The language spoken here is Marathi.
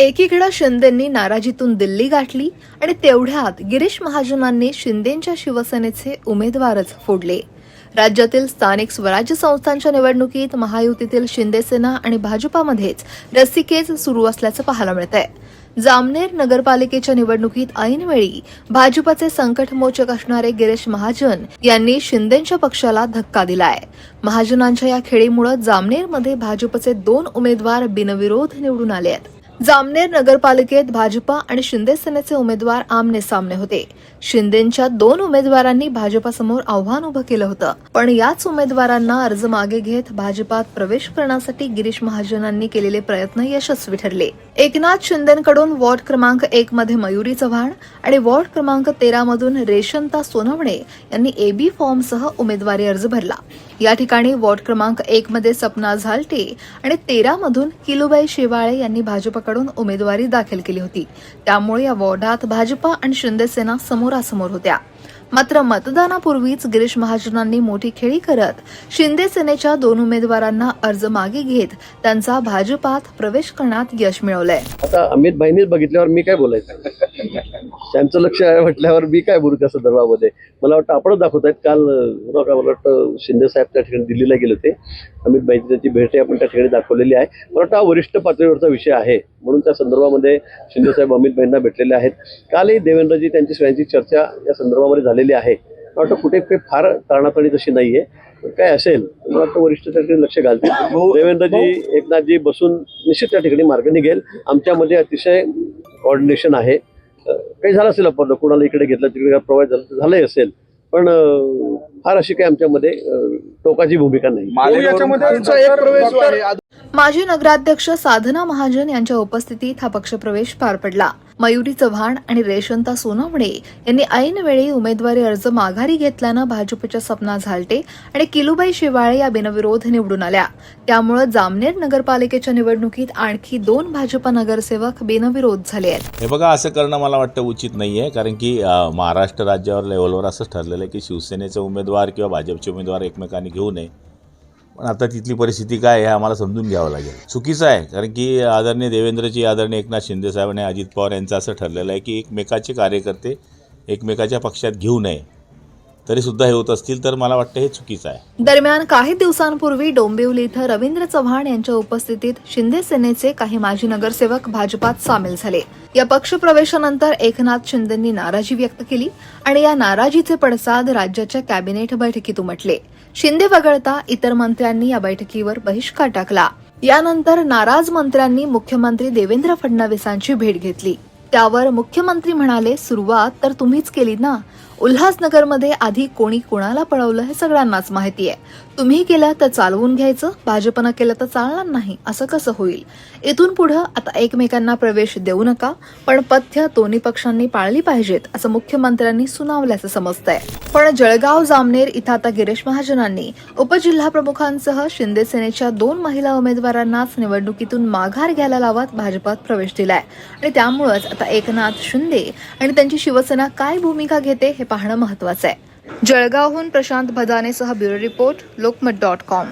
एकीकडे शिंदेंनी नाराजीतून दिल्ली गाठली आणि तेवढ्यात गिरीश महाजनांनी शिंदेंच्या शिवसेनेचे उमेदवारच फोडले. राज्यातील स्थानिक स्वराज्य संस्थांच्या निवडणुकीत महायुतीतील शिंदेसेना आणि भाजपामध्येच रस्सीखेच सुरू असल्याचं पाहायला मिळतंय. जामनेर नगरपालिकेच्या निवडणुकीत ऐनवेळी भाजपचे संकटमोचक असणारे गिरीश महाजन यांनी शिंदेच्या पक्षाला धक्का दिलाय. महाजनांच्या या खेळीमुळे जामनेरमध्ये भाजपचे दोन उमेदवार बिनविरोध निवडून आले आहेत जामनेर नगरपालिकेत भाजपा आणि शिंदे सेनेचे उमेदवार आमने सामने होते. शिंदेच्या दोन उमेदवारांनी भाजपासमोर आव्हान उभं केलं होतं. पण याच उमेदवारांना अर्ज मागे घेत भाजपात प्रवेश करण्यासाठी गिरीश महाजनांनी केलेले प्रयत्न यशस्वी ठरले. एकनाथ शिंदेकडून वॉर्ड क्रमांक एक मध्ये मयुरी चव्हाण आणि वॉर्ड क्रमांक तेरा मधून रेशंता सोनवणे यांनी एबी फॉर्मसह उमेदवारी अर्ज भरला. या ठिकाणी वॉर्ड क्रमांक एक मध्ये सपना झालटे आणि तेरा मधून किलुबाई शेवाळे यांनी भाजप पक्षाकडून उमेदवारी दाखल केली होती. त्यामुळे या वॉर्डात भाजपा आणि शिंदेसेना समोरासमोर होत्या. मात्र मतदानापूर्वीच गिरीश महाजनांनी मोठी खेळी करत शिंदे सेनेच्या दोन उमेदवारांना अर्ज मागे घेत त्यांचा भाजपात प्रवेश करण्यात यश मिळवलंय. आता अमित भाईनीच बघितल्यावर मी काय बोलायचं? त्यांचं लक्ष आहे म्हटल्यावर मी काय बोलू त्या संदर्भामध्ये? मला वाटतं आपणच दाखवत आहेत. काल मला वाटतं शिंदे साहेब त्या ठिकाणी दिल्लीला गेले होते. अमित भाईची त्याची भेट आहे आपण त्या ठिकाणी दाखवलेली आहे. मला वाटतं हा वरिष्ठ पातळीवरचा विषय आहे. म्हणून त्या संदर्भामध्ये शिंदे साहेब अमित भाईंना भेटलेले आहेत. कालही देवेंद्रजी त्यांची सगळ्यांची चर्चा या संदर्भामध्ये झाली झालेली आहे. मला वाटतं कुठे काही फार ताणाताणी तशी नाहीये. पण काय असेल तर मला वाटतं वरिष्ठ त्या ठिकाणी लक्ष घालतील. देवेंद्रजी एकनाथजी बसून निश्चित त्या ठिकाणी मार्ग निघेल. आमच्यामध्ये अतिशय कॉर्डिनेशन आहे. काही झालं असेल आपण कुणाला इकडे घेतलं तिकडे प्रोव्हाइड झालं तर झालंही असेल. पण फार अशी काही आमच्यामध्ये टोकाची भूमिका नाही. माजी नगराध्यक्ष साधना महाजन यांच्या उपस्थितीत हा पक्षप्रवेश पार पडला. मयुरी चव्हाण आणि रेशंता सोनवणे यांनी ऐनवेळी उमेदवारी अर्ज माघारी घेतल्यानं भाजपच्या सपना झालटे आणि किलुबाई शिवाळे या बिनविरोध निवडून आल्या. त्यामुळे जामनेर नगरपालिकेच्या निवडणुकीत आणखी दोन भाजपा नगरसेवक बिनविरोध झाले आहेत. हे बघा असं करणं मला वाटतं उचित नाही आहे कारण की महाराष्ट्र राज्यावर लेवलवर असं ठरलेलं आहे की शिवसेनेचे उमेदवार किंवा भाजपचे उमेदवार एकमेकांनी घेऊ नये. पण आता तिथली परिस्थिती काय आहे हे आम्हाला समजून घ्यावं लागेल. चुकीचं आहे कारण की आदरणीय देवेंद्रजी आदरणीय एकनाथ शिंदेसाहेब आणि अजित पवार यांचं असं ठरलेलं आहे की एकमेकाचे कार्यकर्ते एकमेकाच्या पक्षात घेऊ नये. तरीसुद्धा हे होत असतील तर मला वाटतं हे चुकीचं आहे. दरम्यान काही दिवसांपूर्वी डोंबिवली इथं रवींद्र चव्हाण यांच्या उपस्थितीत शिंदे सेनेचे काही माजी नगरसेवक भाजपात सामील झाले. या पक्षप्रवेशानंतर एकनाथ शिंदेंनी नाराजी व्यक्त केली आणि या नाराजीचे पडसाद राज्याच्या कॅबिनेट बैठकीत उमटले. शिंदे वगळता इतर मंत्र्यांनी या बैठकीवर बहिष्कार टाकला. यानंतर नाराज मंत्र्यांनी मुख्यमंत्री देवेंद्र फडणवीसांची भेट घेतली. त्यावर मुख्यमंत्री म्हणाले सुरुवात तर तुम्हीच केली ना. उल्हासनगरमध्ये आधी कोणी कोणाला पळवलं हे सगळ्यांनाच माहिती आहे. तुम्ही केलं तर चालवून घ्यायचं भाजपनं केलं तर चालणार नाही असं कसं होईल? इथून पुढं आता एकमेकांना प्रवेश देऊ नका पण पथ्य दोन्ही पक्षांनी पाळली पाहिजेत असं मुख्यमंत्र्यांनी सुनावल्याचं समजतंय. पण जळगाव जामनेर इथं आता गिरीश महाजनांनी उपजिल्हाप्रमुखांसह शिंदे सेनेच्या दोन महिला उमेदवारांनाच निवडणुकीतून माघार घ्यायला लावत भाजपात प्रवेश दिलाय. आणि त्यामुळेच आता एकनाथ शिंदे आणि त्यांची शिवसेना काय भूमिका घेते हे पाहणं महत्वाचं आहे. जळगावहून Prashant भदानेसह bureau report Lokmat dot com.